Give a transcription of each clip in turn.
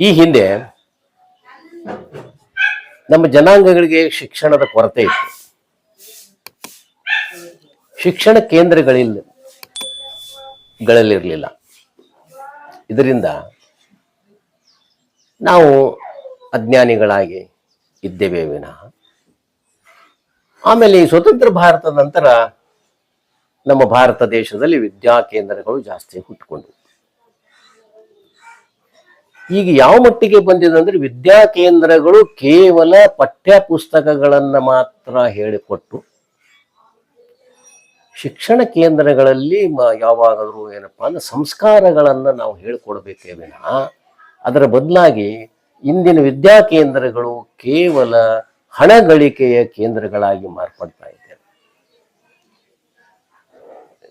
ಈ ಹಿಂದೆ ನಮ್ಮ ಜನಾಂಗಗಳಿಗೆ ಶಿಕ್ಷಣದ ಕೊರತೆ ಇತ್ತು. ಶಿಕ್ಷಣ ಕೇಂದ್ರಗಳಿಲ್ಲ, ಗಳಲ್ಲಿರಲಿಲ್ಲ. ಇದರಿಂದ ನಾವು ಅಜ್ಞಾನಿಗಳಾಗಿ ಇದ್ದೇವೆ ವಿನಃ. ಆಮೇಲೆ ಈ ಸ್ವತಂತ್ರ ಭಾರತದ ನಂತರ ನಮ್ಮ ಭಾರತ ದೇಶದಲ್ಲಿ ವಿದ್ಯಾ ಕೇಂದ್ರಗಳು ಜಾಸ್ತಿ ಹುಟ್ಟುಕೊಂಡವು ಈಗ ಯಾವ ಮಟ್ಟಿಗೆ ಬಂದಿದೆ ಅಂದ್ರೆ ವಿದ್ಯಾ ಕೇಂದ್ರಗಳು ಕೇವಲ ಪಠ್ಯ ಪುಸ್ತಕಗಳನ್ನ ಮಾತ್ರ ಹೇಳಿಕೊಟ್ಟು ಶಿಕ್ಷಣ ಕೇಂದ್ರಗಳಲ್ಲಿ ಯಾವಾಗಾದ್ರೂ ಏನಪ್ಪಾ ಅಂದ್ರೆ ಸಂಸ್ಕಾರಗಳನ್ನ ನಾವು ಹೇಳ್ಕೊಡ್ಬೇಕೇ ವಿನ, ಅದರ ಬದಲಾಗಿ ಇಂದಿನ ವಿದ್ಯಾ ಕೇಂದ್ರಗಳು ಕೇವಲ ಹಣ ಗಳಿಕೆಯ ಕೇಂದ್ರಗಳಾಗಿ ಮಾರ್ಪಡ್ತಾ ಇದೆ.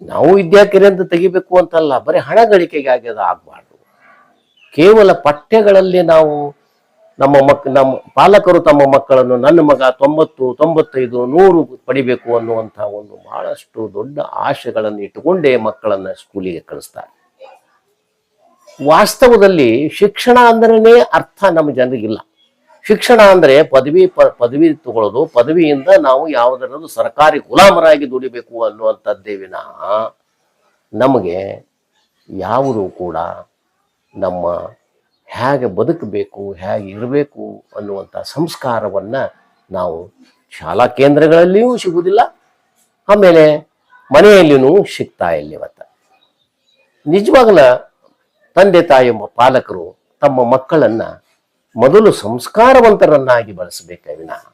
ನಾವು ವಿದ್ಯಾ ಕೇಂದ್ರ ತೆಗಿಬೇಕು ಅಂತಲ್ಲ, ಬರೀ ಹಣ ಗಳಿಕೆಗಾಗಿ ಅದು ಆಗ್ಬಾರ್ದು. ಕೇವಲ ಪಠ್ಯಗಳಲ್ಲಿ ನಾವು ನಮ್ಮ ಮಕ್, ನಮ್ಮ ಪಾಲಕರು ತಮ್ಮ ಮಕ್ಕಳನ್ನು ನನ್ನ ಮಗ ತೊಂಬತ್ತು, ತೊಂಬತ್ತೈದು, ನೂರು ಪಡಿಬೇಕು ಅನ್ನುವಂತಹ ಒಂದು ಬಹಳಷ್ಟು ದೊಡ್ಡ ಆಶೆಗಳನ್ನು ಇಟ್ಟುಕೊಂಡೇ ಮಕ್ಕಳನ್ನ ಸ್ಕೂಲಿಗೆ ಕಳಿಸ್ತಾರೆ. ವಾಸ್ತವದಲ್ಲಿ ಶಿಕ್ಷಣ ಅಂದ್ರೇನೆ ಅರ್ಥ ನಮ್ಮ ಜನರಿಗಿಲ್ಲ. ಶಿಕ್ಷಣ ಅಂದ್ರೆ ಪದವಿ ಪದವಿ ತಗೊಳ್ಳೋದು, ಪದವಿಯಿಂದ ನಾವು ಯಾವುದರಲ್ಲೂ ಸರ್ಕಾರಿ ಗುಲಾಮರಾಗಿ ದುಡಿಬೇಕು ಅನ್ನುವಂಥದ್ದೇ ವಿನಃ ನಮಗೆ ಯಾವುದು ಕೂಡ ನಮ್ಮ ಹೇಗೆ ಬದುಕಬೇಕು, ಹೇಗೆ ಇರಬೇಕು ಅನ್ನುವಂಥ ಸಂಸ್ಕಾರವನ್ನು ನಾವು ಶಾಲಾ ಕೇಂದ್ರಗಳಲ್ಲಿಯೂ ಸಿಗುವುದಿಲ್ಲ. ಆಮೇಲೆ ಮನೆಯಲ್ಲಿಯೂ ಸಿಗ್ತಾ ಇಲ್ಲ ಇವತ್ತು. ನಿಜವಾಗ್ಲ ತಂದೆ ತಾಯಿ ಪಾಲಕರು ತಮ್ಮ ಮಕ್ಕಳನ್ನ ಮೊದಲು ಸಂಸ್ಕಾರವಂತರನ್ನಾಗಿ ಬಳಸಬೇಕ ವಿನಃ.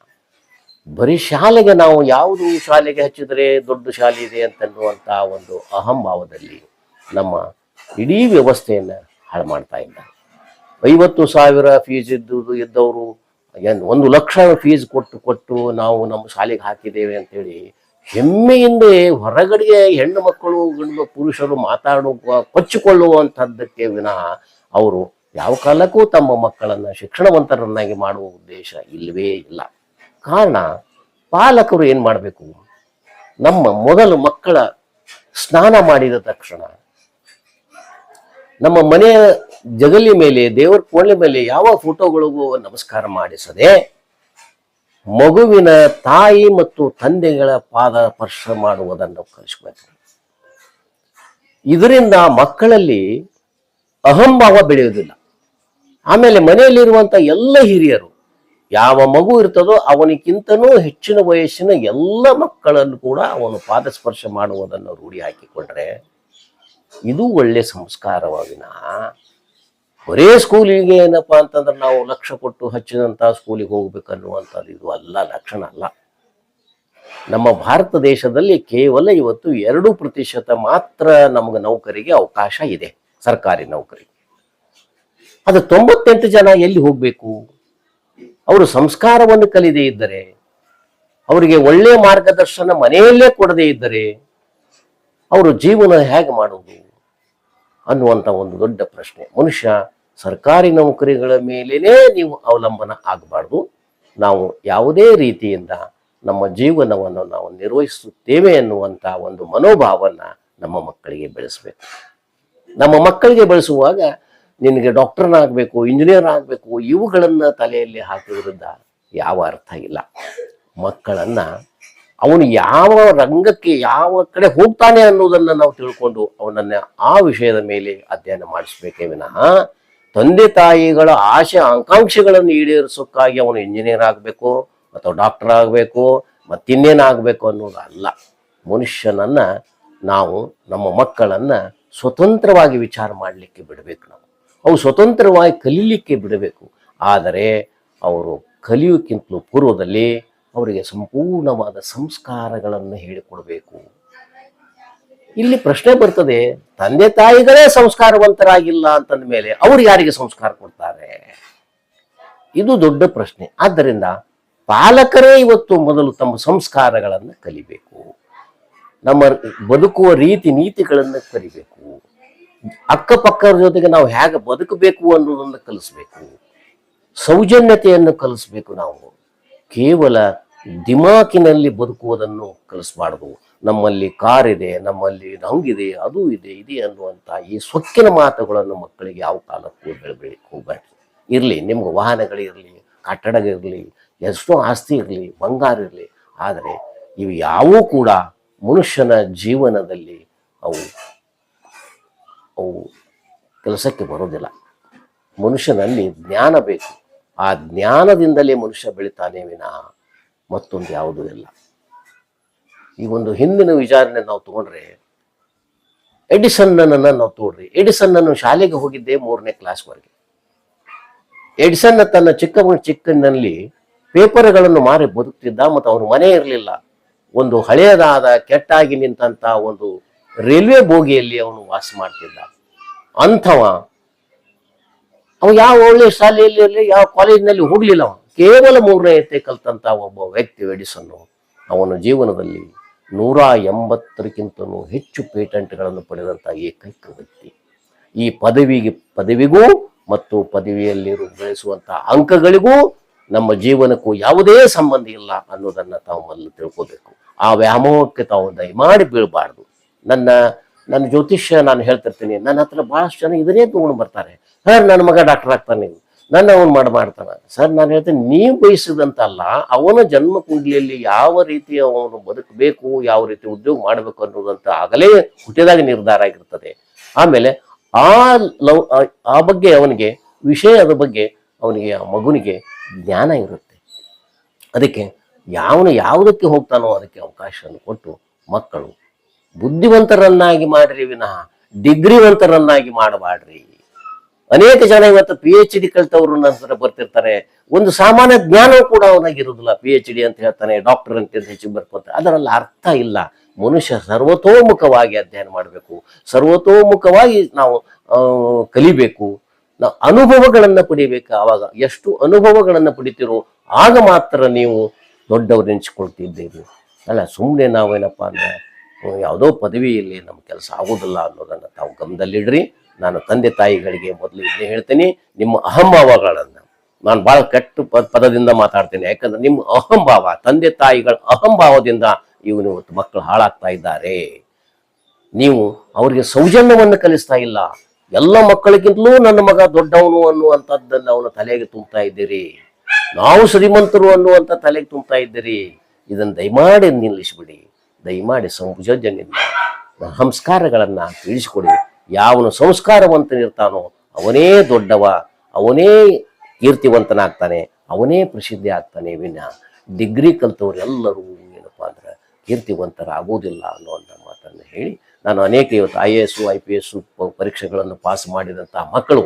ಬರೀ ಶಾಲೆಗೆ ನಾವು ಯಾವುದು ಶಾಲೆಗೆ ಹಚ್ಚಿದರೆ ದೊಡ್ಡ ಶಾಲೆ ಇದೆ ಅಂತನ್ನುವಂಥ ಒಂದು ಅಹಂಭಾವದಲ್ಲಿ ನಮ್ಮ ಇಡೀ ವ್ಯವಸ್ಥೆಯನ್ನು ಹಾಳು ಮಾಡ್ತಾ ಇದ್ದಾರೆ ಐವತ್ತು ಸಾವಿರ ಫೀಸ್ ಇದ್ದುದು ಇದ್ದವರು, ಏನು ಒಂದು ಲಕ್ಷ ಫೀಸ್ ಕೊಟ್ಟು ಕೊಟ್ಟು ನಾವು ನಮ್ಮ ಶಾಲೆಗೆ ಹಾಕಿದ್ದೇವೆ ಅಂತೇಳಿ ಹೆಮ್ಮೆಯಿಂದ ಹೊರಗಡೆಗೆ ಹೆಣ್ಣು ಮಕ್ಕಳು, ಗಂಡು ಪುರುಷರು ಮಾತಾಡುವ, ಕೊಚ್ಚಿಕೊಳ್ಳುವಂಥದ್ದಕ್ಕೆ ವಿನಃ ಅವರು ಯಾವ ಕಾಲಕ್ಕೂ ತಮ್ಮ ಮಕ್ಕಳನ್ನ ಶಿಕ್ಷಣವಂತರನ್ನಾಗಿ ಮಾಡುವ ಉದ್ದೇಶ ಇಲ್ಲವೇ ಇಲ್ಲ. ಕಾರಣ ಪಾಲಕರು ಏನು ಮಾಡಬೇಕು? ನಮ್ಮ ಮೊದಲು ಮಕ್ಕಳ ಸ್ನಾನ ಮಾಡಿದ ತಕ್ಷಣ ನಮ್ಮ ಮನೆಯ ಜಗಲಿ ಮೇಲೆ, ದೇವರ ಕೋಣೆ ಮೇಲೆ ಯಾವ ಫೋಟೋಗಳಿಗೂ ನಮಸ್ಕಾರ ಮಾಡಿಸದೆ ಮಗುವಿನ ತಾಯಿ ಮತ್ತು ತಂದೆಗಳ ಪಾದ ಸ್ಪರ್ಶ ಮಾಡುವುದನ್ನು ಕಲಿಸಬೇಕು. ಇದರಿಂದ ಮಕ್ಕಳಲ್ಲಿ ಅಹಂಭಾವ ಬೆಳೆಯುವುದಿಲ್ಲ. ಆಮೇಲೆ ಮನೆಯಲ್ಲಿರುವಂತ ಎಲ್ಲ ಹಿರಿಯರು, ಯಾವ ಮಗು ಇರ್ತದೋ ಅವನಿಗಿಂತನೂ ಹೆಚ್ಚಿನ ವಯಸ್ಸಿನ ಎಲ್ಲ ಮಕ್ಕಳನ್ನು ಕೂಡ ಅವನು ಪಾದ ಸ್ಪರ್ಶ ಮಾಡುವುದನ್ನು ರೂಢಿ ಹಾಕಿಕೊಂಡ್ರೆ ಇದು ಒಳ್ಳೆ ಸಂಸ್ಕಾರವಾಗಿನ. ಬರೇ ಸ್ಕೂಲಿಗೆ ಏನಪ್ಪಾ ಅಂತಂದ್ರೆ ನಾವು ಲಕ್ಷ ಕೊಟ್ಟು ಹಚ್ಚಿದಂಥ ಸ್ಕೂಲಿಗೆ ಹೋಗ್ಬೇಕನ್ನುವಂಥದ್ದು ಇದು ಅಲ್ಲ, ಲಕ್ಷಣ ಅಲ್ಲ. ನಮ್ಮ ಭಾರತ ದೇಶದಲ್ಲಿ ಕೇವಲ ಇವತ್ತು ಎರಡು ಪ್ರತಿಶತ ಮಾತ್ರ ನಮಗೆ ನೌಕರಿಗೆ ಅವಕಾಶ ಇದೆ, ಸರ್ಕಾರಿ ನೌಕರಿ. ಅದು ತೊಂಬತ್ತೆಂಟು ಜನ ಎಲ್ಲಿ ಹೋಗ್ಬೇಕು? ಅವರು ಸಂಸ್ಕಾರವನ್ನು ಕಲಿದೇ ಇದ್ದರೆ, ಅವರಿಗೆ ಒಳ್ಳೆಯ ಮಾರ್ಗದರ್ಶನ ಮನೆಯಲ್ಲೇ ಕೊಡದೇ ಇದ್ದರೆ ಅವರು ಜೀವನ ಹೇಗೆ ಮಾಡುವುದು ಅನ್ನುವಂಥ ಒಂದು ದೊಡ್ಡ ಪ್ರಶ್ನೆ. ಮನುಷ್ಯ ಸರ್ಕಾರಿ ನೌಕರಿಗಳ ಮೇಲೇ ನೀವು ಅವಲಂಬನ ಆಗಬಾರ್ದು. ನಾವು ಯಾವುದೇ ರೀತಿಯಿಂದ ನಮ್ಮ ಜೀವನವನ್ನು ನಾವು ನಿರ್ವಹಿಸುತ್ತೇವೆ ಎನ್ನುವಂಥ ಒಂದು ಮನೋಭಾವವನ್ನು ನಮ್ಮ ಮಕ್ಕಳಿಗೆ ಬೆಳೆಸಬೇಕು. ನಮ್ಮ ಮಕ್ಕಳಿಗೆ ಬೆಳೆಸುವಾಗ ನಿನಗೆ ಡಾಕ್ಟರ್ನಾಗಬೇಕು ಇಂಜಿನಿಯರ್ ಆಗಬೇಕು, ಇವುಗಳನ್ನು ತಲೆಯಲ್ಲಿ ಹಾಕುವುದರಿಂದ ಯಾವ ಅರ್ಥ ಇಲ್ಲ. ಮಕ್ಕಳನ್ನ ಅವನು ಯಾವ ರಂಗಕ್ಕೆ ಯಾವ ಕಡೆ ಹೋಗ್ತಾನೆ ಅನ್ನೋದನ್ನ ನಾವು ತಿಳ್ಕೊಂಡು ಅವನನ್ನ ಆ ವಿಷಯದ ಮೇಲೆ ಅಧ್ಯಯನ ಮಾಡಿಸ್ಬೇಕೇ ವಿನಃ ತಂದೆ ತಾಯಿಗಳ ಆಶೆ ಆಕಾಂಕ್ಷೆಗಳನ್ನು ಈಡೇರಿಸೋಕ್ಕಾಗಿ ಅವನು ಇಂಜಿನಿಯರ್ ಆಗಬೇಕು ಅಥವಾ ಡಾಕ್ಟರ್ ಆಗಬೇಕು ಮತ್ತಿನ್ನೇನಾಗಬೇಕು ಆಗಬೇಕು ಅನ್ನೋದಲ್ಲ ಮನುಷ್ಯನನ್ನ ನಾವು ನಮ್ಮ ಮಕ್ಕಳನ್ನ ಸ್ವತಂತ್ರವಾಗಿ ವಿಚಾರ ಮಾಡಲಿಕ್ಕೆ ಬಿಡಬೇಕು ನಾವು. ಅವು ಸ್ವತಂತ್ರವಾಗಿ ಕಲೀಲಿಕ್ಕೆ ಬಿಡಬೇಕು. ಆದರೆ ಅವರು ಕಲಿಯೋಕ್ಕಿಂತಲೂ ಪೂರ್ವದಲ್ಲಿ ಅವರಿಗೆ ಸಂಪೂರ್ಣವಾದ ಸಂಸ್ಕಾರಗಳನ್ನು ಹೇಳಿಕೊಡಬೇಕು. ಇಲ್ಲಿ ಪ್ರಶ್ನೆ ಬರ್ತದೆ, ತಂದೆ ತಾಯಿಗಳೇ ಸಂಸ್ಕಾರವಂತರಾಗಿಲ್ಲ ಅಂತಂದ ಮೇಲೆ ಅವ್ರು ಯಾರಿಗೆ ಸಂಸ್ಕಾರ ಕೊಡ್ತಾರೆ? ಇದು ದೊಡ್ಡ ಪ್ರಶ್ನೆ. ಆದ್ದರಿಂದ ಪಾಲಕರೇ ಇವತ್ತು ಮೊದಲು ತಮ್ಮ ಸಂಸ್ಕಾರಗಳನ್ನು ಕಲಿಬೇಕು. ನಮ್ಮ ಬದುಕುವ ರೀತಿ ನೀತಿಗಳನ್ನು ಕಲಿಬೇಕು. ಅಕ್ಕಪಕ್ಕದ ಜೊತೆಗೆ ನಾವು ಹೇಗೆ ಬದುಕಬೇಕು ಅನ್ನೋದನ್ನು ಕಲಿಸ್ಬೇಕು. ಸೌಜನ್ಯತೆಯನ್ನು ಕಲಿಸ್ಬೇಕು ನಾವು. ಕೇವಲ ದಿಮಾಕಿನಲ್ಲಿ ಬದುಕುವುದನ್ನು ಕಲಿಸಬಾರ್ದು. ನಮ್ಮಲ್ಲಿ ಕಾರ್ ಇದೆ, ನಮ್ಮಲ್ಲಿ ಹಂಗಿದೆ, ಅದು ಇದೆ ಇದೆ ಅನ್ನುವಂಥ ಈ ಸೊಕ್ಕಿನ ಮಾತುಗಳನ್ನು ಮಕ್ಕಳಿಗೆ ಯಾವ ಕಾಲಕ್ಕೂ ಬೆಳಬೇಡಿ ಹೋಗ್ಬಾರ್ದು ಇರಲಿ, ನಿಮ್ಗೆ ವಾಹನಗಳಿರಲಿ ಕಟ್ಟಡಗಳಿರಲಿ ಎಷ್ಟೋ ಆಸ್ತಿ ಇರಲಿ, ಬಂಗಾರ ಇರಲಿ, ಆದರೆ ಇವು ಯಾವೂ ಕೂಡ ಮನುಷ್ಯನ ಜೀವನದಲ್ಲಿ ಅವು ಅವು ಕೆಲಸಕ್ಕೆ ಬರೋದಿಲ್ಲ. ಮನುಷ್ಯನಲ್ಲಿ ಜ್ಞಾನ ಬೇಕು. ಆ ಜ್ಞಾನದಿಂದಲೇ ಮನುಷ್ಯ ಬೆಳಿತಾನೆ ವಿನ ಮತ್ತೊಂದು ಯಾವುದೂ ಇಲ್ಲ. ಈ ಒಂದು ಹಿಂದಿನ ವಿಚಾರಣೆ ನಾವು ತಗೊಂಡ್ರೆ ಎಡಿಸನ್ನನ್ನು ನಾವು ತೋಡ್ರಿ. ಎಡಿಸನ್ ಅನ್ನು ಶಾಲೆಗೆ ಹೋಗಿದ್ದೆ ಮೂರನೇ ಕ್ಲಾಸ್ವರೆಗೆ ಎಡಿಸನ್ ತನ್ನ ಚಿಕ್ಕ ಚಿಕ್ಕನಲ್ಲಿ ಪೇಪರ್ಗಳನ್ನು ಮಾರಿ ಬದುಕ್ತಿದ್ದ ಮತ್ತು ಅವನ ಮನೆ ಇರಲಿಲ್ಲ. ಒಂದು ಹಳೆಯದಾದ ಕೆಟ್ಟಾಗಿ ನಿಂತಹ ಒಂದು ರೈಲ್ವೆ ಬೋಗಿಯಲ್ಲಿ ಅವನು ವಾಸ ಮಾಡ್ತಿದ್ದ. ಅಂಥವ ಅವ ಯಾವ ಒಳ್ಳೆ ಶಾಲೆಯಲ್ಲಿ ಇರಲಿ ಯಾವ ಕಾಲೇಜಿನಲ್ಲಿ ಹೋಗ್ಲಿಲ್ಲ ಅವನು. ಕೇವಲ ಮೂರನೇ ಎತ್ತೆ ಕಲ್ತಂತ ಒಬ್ಬ ವ್ಯಕ್ತಿ ಎಡಿಸನ್ನು ಅವನ ಜೀವನದಲ್ಲಿ ನೂರ ಎಂಬತ್ತರಕ್ಕಿಂತಲೂ ಹೆಚ್ಚು ಪೇಟೆಂಟ್ಗಳನ್ನು ಪಡೆದಂತ ಏಕೈಕ ವ್ಯಕ್ತಿ. ಈ ಪದವಿಗೆ, ಪದವಿಗೂ ಮತ್ತು ಪದವಿಯಲ್ಲಿ ಗಳಿಸುವಂತ ಅಂಕಗಳಿಗೂ ನಮ್ಮ ಜೀವನಕ್ಕೂ ಯಾವುದೇ ಸಂಬಂಧ ಇಲ್ಲ ಅನ್ನೋದನ್ನ ತಾವು ಮೊದಲು ತಿಳ್ಕೋಬೇಕು. ಆ ವ್ಯಾಮೋಹಕ್ಕೆ ತಾವು ದಯಮಾಡಿ ಬೀಳಬಾರ್ದು. ನನ್ನ ನನ್ನ ಜ್ಯೋತಿಷ್ಯ ನಾನು ಹೇಳ್ತಿರ್ತೀನಿ. ನನ್ನ ಹತ್ರ ಬಹಳಷ್ಟು ಜನ ಇದನ್ನೇ ತಗೊಂಡು ಬರ್ತಾರೆ. ಸರ್, ನನ್ನ ಮಗ ಡಾಕ್ಟರ್ ಆಗ್ತಾನೆ ನನ್ನ ಅವನು ಮಾಡಿ ಮಾಡ್ತಾನೆ. ಸರ್, ನಾನು ಹೇಳ್ತೀನಿ, ನೀವು ಬಯಸಿದಂತಲ್ಲ, ಅವನ ಜನ್ಮ ಕುಂಡಲಿಯಲ್ಲಿ ಯಾವ ರೀತಿ ಅವನು ಬದುಕಬೇಕು, ಯಾವ ರೀತಿ ಉದ್ಯೋಗ ಮಾಡಬೇಕು ಅನ್ನೋದಂತ ಆಗಲೇ ಹುಟ್ಟಿದಾಗ ನಿರ್ಧಾರ ಆಗಿರ್ತದೆ. ಆಮೇಲೆ ಆ ಲವ್ ಆ ಬಗ್ಗೆ ಅವನಿಗೆ, ವಿಷಯದ ಬಗ್ಗೆ ಅವನಿಗೆ, ಆ ಮಗುನಿಗೆ ಜ್ಞಾನ ಇರುತ್ತೆ. ಅದಕ್ಕೆ ಯಾವನು ಯಾವುದಕ್ಕೆ ಹೋಗ್ತಾನೋ ಅದಕ್ಕೆ ಅವಕಾಶವನ್ನು ಕೊಟ್ಟು ಮಕ್ಕಳು ಬುದ್ಧಿವಂತರನ್ನಾಗಿ ಮಾಡ್ರಿ ವಿನಃ, ಡಿಗ್ರಿವಂತರನ್ನಾಗಿ ಮಾಡಬಾಡ್ರಿ. ಅನೇಕ ಜನ ಇವತ್ತು ಪಿ ಎಚ್ ಡಿ ಕಲ್ತವ್ರು ನಂತರ ಬರ್ತಿರ್ತಾರೆ. ಒಂದು ಸಾಮಾನ್ಯ ಜ್ಞಾನ ಕೂಡ ಅವನಾಗಿರುವುದಿಲ್ಲ ಪಿ ಎಚ್ ಡಿ ಅಂತ ಹೇಳ್ತಾನೆ ಡಾಕ್ಟರ್ ಅಂತ ಹೆಚ್ಚು ಬರ್ಕೊತಾರೆ ಅದರಲ್ಲಿ ಅರ್ಥ ಇಲ್ಲ. ಮನುಷ್ಯ ಸರ್ವತೋಮುಖವಾಗಿ ಅಧ್ಯಯನ ಮಾಡಬೇಕು. ಸರ್ವತೋಮುಖವಾಗಿ ನಾವು ಕಲಿಬೇಕು. ನಾವು ಅನುಭವಗಳನ್ನು ಪಡಿಬೇಕು. ಆವಾಗ ಎಷ್ಟು ಅನುಭವಗಳನ್ನು ಪಡಿತೀರೋ ಆಗ ಮಾತ್ರ ನೀವು ದೊಡ್ಡವ್ರು ನೆನ್ಸ್ಕೊಳ್ತಿದ್ದೀರಿ. ಅಲ್ಲ ಸುಮ್ಮನೆ ನಾವೇನಪ್ಪ ಅಂದ್ರೆ ಯಾವುದೋ ಪದವಿಯಲ್ಲಿ ನಮ್ಮ ಕೆಲಸ ಆಗೋದಿಲ್ಲ ಅನ್ನೋದನ್ನ ತಾವು ಗಮನದಲ್ಲಿಡ್ರಿ. ನಾನು ತಂದೆ ತಾಯಿಗಳಿಗೆ ಮೊದಲು ಇದನ್ನೇ ಹೇಳ್ತೀನಿ, ನಿಮ್ಮ ಅಹಂಭಾವಗಳನ್ನು ನಾನು ಭಾಳ ಕೆಟ್ಟು ಪದದಿಂದ ಮಾತಾಡ್ತೇನೆ. ಯಾಕಂದ್ರೆ ನಿಮ್ಮ ಅಹಂಭಾವ, ತಂದೆ ತಾಯಿಗಳ ಅಹಂಭಾವದಿಂದ ಇವನು ಇವತ್ತು ಮಕ್ಕಳು ಹಾಳಾಗ್ತಾ ಇದ್ದಾರೆ. ನೀವು ಅವರಿಗೆ ಸೌಜನ್ಯವನ್ನು ಕಲಿಸ್ತಾ ಇಲ್ಲ. ಎಲ್ಲ ಮಕ್ಕಳಿಗಿಂತಲೂ ನನ್ನ ಮಗ ದೊಡ್ಡವನು ಅನ್ನುವಂಥದ್ದನ್ನು ಅವನ ತಲೆಗೆ ತುಂಬ್ತಾ ಇದ್ದೀರಿ. ನಾವು ಶ್ರೀಮಂತರು ಅನ್ನುವಂಥ ತಲೆಗೆ ತುಂಬ್ತಾ ಇದ್ದೀರಿ. ಇದನ್ನು ದಯಮಾಡಿ ನಿಲ್ಲಿಸ್ಬಿಡಿ. ದಯಮಾಡಿ ಸಂಜನ್ಯದಿಂದ ಸಂಸ್ಕಾರಗಳನ್ನು ತಿಳಿಸಿಕೊಡಿ. ಯಾವನು ಸಂಸ್ಕಾರವಂತನಿರ್ತಾನೋ ಅವನೇ ದೊಡ್ಡವ, ಅವನೇ ಕೀರ್ತಿವಂತನಾಗ್ತಾನೆ, ಅವನೇ ಪ್ರಸಿದ್ಧಿ ಆಗ್ತಾನೆ ವಿನ. ಡಿಗ್ರಿ ಕಲ್ತವರೆಲ್ಲರೂ ಏನಪ್ಪಾ ಅಂದ್ರೆ ಕೀರ್ತಿವಂತರಾಗುವುದಿಲ್ಲ ಅನ್ನುವಂಥ ಮಾತನ್ನು ಹೇಳಿ, ನಾನು ಅನೇಕ ಇವತ್ತು I A S I P S ಪರೀಕ್ಷೆಗಳನ್ನು ಪಾಸ್ ಮಾಡಿದಂಥ ಮಕ್ಕಳು,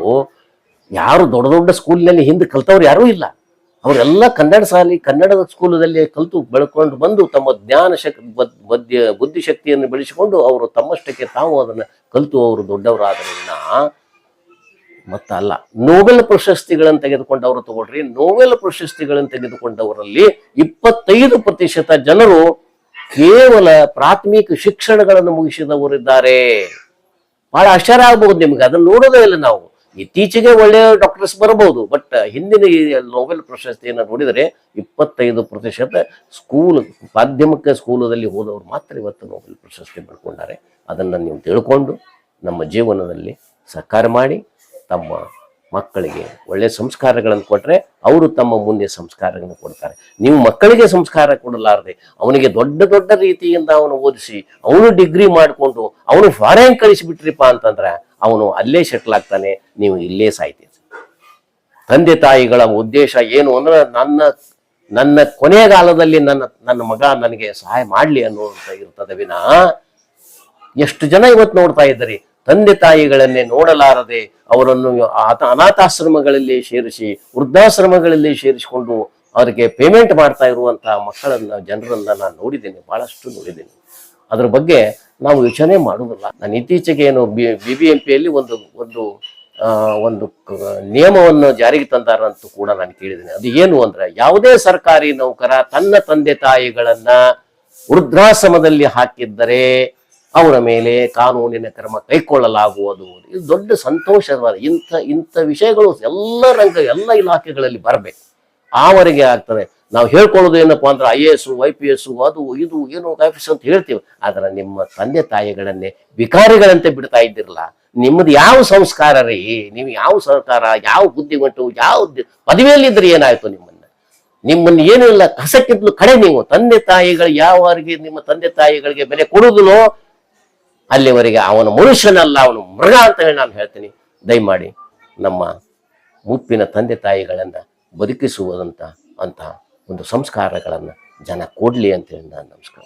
ಯಾರು ದೊಡ್ಡ ದೊಡ್ಡ ಸ್ಕೂಲ್ನಲ್ಲಿ ಹಿಂದೆ ಕಲ್ತವ್ರು ಯಾರೂ ಇಲ್ಲ. ಅವರೆಲ್ಲ ಕನ್ನಡ ಶಾಲೆ ಕನ್ನಡದ ಸ್ಕೂಲದಲ್ಲಿ ಕಲಿತು ಬೆಳ್ಕೊಂಡು ಬಂದು ತಮ್ಮ ಜ್ಞಾನ ಶಕ್ ಬದ್ಯ ಬುದ್ಧಿಶಕ್ತಿಯನ್ನು ಬೆಳೆಸಿಕೊಂಡು ಅವರು ತಮ್ಮಷ್ಟಕ್ಕೆ ತಾವು ಅದನ್ನು ಕಲಿತು ಅವರು ದೊಡ್ಡವರಾದ್ರಿಂದ ಮತ್ತಲ್ಲ. ನೋಬೆಲ್ ಪ್ರಶಸ್ತಿಗಳನ್ನು ತೆಗೆದುಕೊಂಡವರು ತಗೊಳ್ರಿ. ನೋಬೆಲ್ ಪ್ರಶಸ್ತಿಗಳನ್ನು ತೆಗೆದುಕೊಂಡವರಲ್ಲಿ ಇಪ್ಪತ್ತೈದು ಪ್ರತಿಶತ ಜನರು ಕೇವಲ ಪ್ರಾಥಮಿಕ ಶಿಕ್ಷಣಗಳನ್ನು ಮುಗಿಸಿದವರಿದ್ದಾರೆ. ಬಹಳ ಆಶ್ಚರ್ಯ ಆಗ್ಬಹುದು ನಿಮ್ಗೆ. ಅದನ್ನ ನೋಡೋದೇ ಇಲ್ಲ ನಾವು. ಇತ್ತೀಚೆಗೆ ಒಳ್ಳೆಯ ಡಾಕ್ಟರ್ಸ್ ಬರಬಹುದು ಬಟ್ ಹಿಂದಿನ ಈ ನೊಬೆಲ್ ಪ್ರಶಸ್ತಿಯನ್ನು ನೋಡಿದರೆ ಇಪ್ಪತ್ತೈದು ಪ್ರತಿಶತ ಸ್ಕೂಲ್ ಮಾಧ್ಯಮಿಕ ಸ್ಕೂಲದಲ್ಲಿ ಹೋದವರು ಮಾತ್ರ ಇವತ್ತು ನೊಬೆಲ್ ಪ್ರಶಸ್ತಿ ಪಡ್ಕೊಂಡಾರೆ. ಅದನ್ನು ನೀವು ತಿಳ್ಕೊಂಡು ನಮ್ಮ ಜೀವನದಲ್ಲಿ ಸಹಕಾರ ಮಾಡಿ, ತಮ್ಮ ಮಕ್ಕಳಿಗೆ ಒಳ್ಳೆಯ ಸಂಸ್ಕಾರಗಳನ್ನು ಕೊಟ್ಟರೆ ಅವರು ತಮ್ಮ ಮುಂದೆ ಸಂಸ್ಕಾರಗಳನ್ನು ಕೊಡ್ತಾರೆ. ನೀವು ಮಕ್ಕಳಿಗೆ ಸಂಸ್ಕಾರ ಕೊಡಲಾರದೆ ಅವನಿಗೆ ದೊಡ್ಡ ದೊಡ್ಡ ರೀತಿಯಿಂದ ಅವನು ಓದಿಸಿ, ಅವನು ಡಿಗ್ರಿ ಮಾಡಿಕೊಂಡು, ಅವನು ಫಾರೆನ್ ಕಳಿಸಿಬಿಟ್ರಿಪ್ಪ ಅಂತಂದ್ರೆ ಅವನು ಅಲ್ಲೇ ಸೆಟ್ಲ್ ಆಗ್ತಾನೆ, ನೀವು ಇಲ್ಲೇ ಸಾಯ್ತೀರಿ. ತಂದೆ ತಾಯಿಗಳ ಉದ್ದೇಶ ಏನು ಅಂದ್ರೆ ನನ್ನ ನನ್ನ ಕೊನೆಗಾಲದಲ್ಲಿ ನನ್ನ ನನ್ನ ಮಗ ನನಗೆ ಸಹಾಯ ಮಾಡಲಿ ಅನ್ನುವಂತ ಇರ್ತದೆ ವಿನ. ಎಷ್ಟು ಜನ ಇವತ್ತು ನೋಡ್ತಾ ಇದ್ದಾರೆ? ತಂದೆ ತಾಯಿಗಳನ್ನೇ ನೋಡಲಾರದೆ ಅವರನ್ನು ಆತ- ಅನಾಥಾಶ್ರಮಗಳಲ್ಲಿ ಸೇರಿಸಿ ವೃದ್ಧಾಶ್ರಮಗಳಲ್ಲಿ ಸೇರಿಸಿಕೊಂಡು ಅವರಿಗೆ ಪೇಮೆಂಟ್ ಮಾಡ್ತಾ ಇರುವಂತಹ ಮಕ್ಕಳನ್ನ, ಜನರನ್ನ ನಾನು ನೋಡಿದ್ದೇನೆ, ಬಹಳಷ್ಟು ನೋಡಿದ್ದೇನೆ. ಅದ್ರ ಬಗ್ಗೆ ನಾವು ಯೋಚನೆ ಮಾಡುವುದಿಲ್ಲ. ನಾನು ಇತ್ತೀಚೆಗೆ ಏನು ಬಿ ಬಿ ಎಂ ಪಿಯಲ್ಲಿ ಒಂದು ಒಂದು ಒಂದು ನಿಯಮವನ್ನು ಜಾರಿಗೆ ತಂದಾರಂತೂ ಕೂಡ ನಾನು ಕೇಳಿದ್ದೇನೆ. ಅದು ಏನು ಅಂದ್ರೆ ಯಾವುದೇ ಸರ್ಕಾರಿ ನೌಕರ ತನ್ನ ತಂದೆ ತಾಯಿಗಳನ್ನ ವೃದ್ಧಾಶ್ರಮದಲ್ಲಿ ಹಾಕಿದ್ದರೆ ಅವರ ಮೇಲೆ ಕಾನೂನಿನ ಕ್ರಮ ಕೈಗೊಳ್ಳಲಾಗುವುದು ಇದು ದೊಡ್ಡ ಸಂತೋಷವಾದ ಇಂಥ ಇಂಥ ವಿಷಯಗಳು ಎಲ್ಲ ರಂಗ, ಎಲ್ಲ ಇಲಾಖೆಗಳಲ್ಲಿ ಬರಬೇಕು. ಆವರೆಗೆ ಆಗ್ತದೆ. ನಾವು ಹೇಳ್ಕೊಳ್ಳೋದು ಏನಪ್ಪಾ ಅಂದ್ರೆ I A S, I P S, ಅದು, ಇದು, ಏನು ಆಫೀಸ್ ಅಂತ ಹೇಳ್ತೀವಿ. ಆದ್ರೆ ನಿಮ್ಮ ತಂದೆ ತಾಯಿಗಳನ್ನೇ ವಿಕಾರಿಗಳಂತೆ ಬಿಡ್ತಾ ಇದ್ದಿರಲ್ಲ. ನಿಮ್ಮದು ಯಾವ ಸಂಸ್ಕಾರ ರೀ? ನೀವು ಯಾವ ಸರ್ಕಾರ, ಯಾವ ಬುದ್ಧಿವಂಟು, ಯಾವ ಪದವಿಯಲ್ಲಿ ಇದ್ರೆ ಏನಾಯ್ತು ನಿಮ್ಮನ್ನ? ನಿಮ್ಮನ್ನ ಏನೂ ಇಲ್ಲ. ಕಸಕ್ಕಿಂತಲೂ ಕಡೆ ನೀವು. ತಂದೆ ತಾಯಿಗಳು ಯಾವರಿಗೆ ನಿಮ್ಮ ತಂದೆ ತಾಯಿಗಳಿಗೆ ಬೆಲೆ ಕೊಡುವುದಿಲ್ಲೋ ಅಲ್ಲಿವರೆಗೆ ಅವನು ಮನುಷ್ಯನಲ್ಲ, ಅವನು ಮೃಗ ಅಂತ ಹೇಳಿ ನಾನು ಹೇಳ್ತೀನಿ ದಯಮಾಡಿ ನಮ್ಮ ಮುಪ್ಪಿನ ತಂದೆ ತಾಯಿಗಳನ್ನು ಬದುಕಿಸುವುದಂತ ಅಂತ ಒಂದು ಸಂಸ್ಕಾರಗಳನ್ನು ಜನ ಕೊಡಲಿ ಅಂತ ಹೇಳಿ ನಾನು ನಮಸ್ಕಾರ.